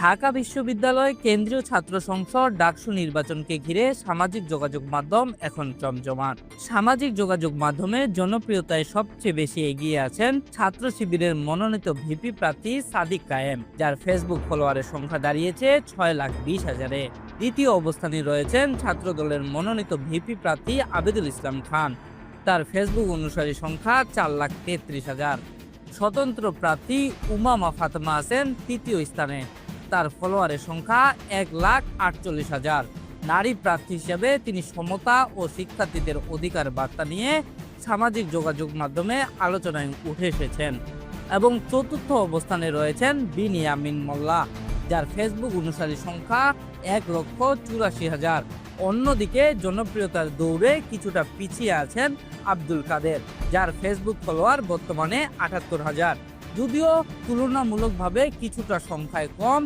ঢাকা বিশ্ববিদ্যালয় কেন্দ্রীয় ছাত্র সংসদ ডাকসু নির্বাচনকে ঘিরে সামাজিক যোগাযোগ মাধ্যম এখন জমজমাট সামাজিক যোগাযোগ মাধ্যমে জনপ্রিয়তায় সবচেয়ে বেশি এগিয়ে আছেন ছাত্র শিবিরের মনোনীত ভিপি প্রার্থী সাদিক কায়েম, যার ফেসবুক ফলোয়ারের সংখ্যা দাঁড়িয়েছে ছয় লাখ বিশ হাজারে। দ্বিতীয় অবস্থানে রয়েছেন ছাত্র দলের মনোনীত ভিপি প্রার্থী আবেদুল ইসলাম খান। তার ফেসবুক অনুসারী সংখ্যা চার লাখ তেত্রিশ হাজার। স্বতন্ত্র প্রার্থী উমামা ফাতমা আছেন তৃতীয় স্থানে। তার ফলোয়ারের সংখ্যা এক লাখ আটচল্লিশ হাজার। নারী প্রার্থী হিসেবে তিনি সমতা ও শিক্ষার্থীদের অধিকার বার্তা নিয়ে সামাজিক যোগাযোগ মাধ্যমে আলোচনায় উঠে এসেছেন এবং চতুর্থ অবস্থানে রয়েছেন বিনিয়ামিন মোল্লা, যার ফেসবুক অনুসারী সংখ্যা এক লক্ষ চুরাশি হাজার। অন্যদিকে জনপ্রিয়তার দৌড়ে কিছুটা পিছিয়ে আছেন আব্দুল কাদের, যার ফেসবুক ফলোয়ার বর্তমানে আটাত্তর হাজার। যদিও তুলনামূলকভাবে কিছুটা সংখ্যায় কম